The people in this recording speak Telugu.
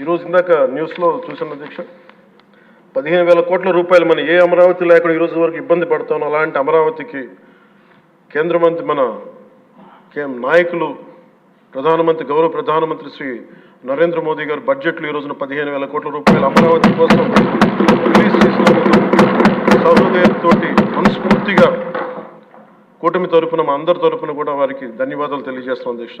ఈరోజు ఇందాక న్యూస్లో చూసాను అధ్యక్ష. పదిహేను వేల కోట్ల రూపాయలు మన ఏ అమరావతి లేకుండా ఈరోజు వరకు ఇబ్బంది పడతాం అలాంటి అమరావతికి కేంద్ర మంత్రి మన నాయకులు ప్రధానమంత్రి గౌరవ ప్రధానమంత్రి శ్రీ నరేంద్ర మోదీ గారు బడ్జెట్లో ఈ రోజున పదిహేను వేల కోట్ల రూపాయలు అమరావతి కోసం రిలీజ్ చేసినందుకు సహృదయంతో మనస్ఫూర్తిగా కూటమి తరఫున మా అందరి తరఫున కూడా వారికి ధన్యవాదాలు తెలియజేస్తున్నాం అధ్యక్ష.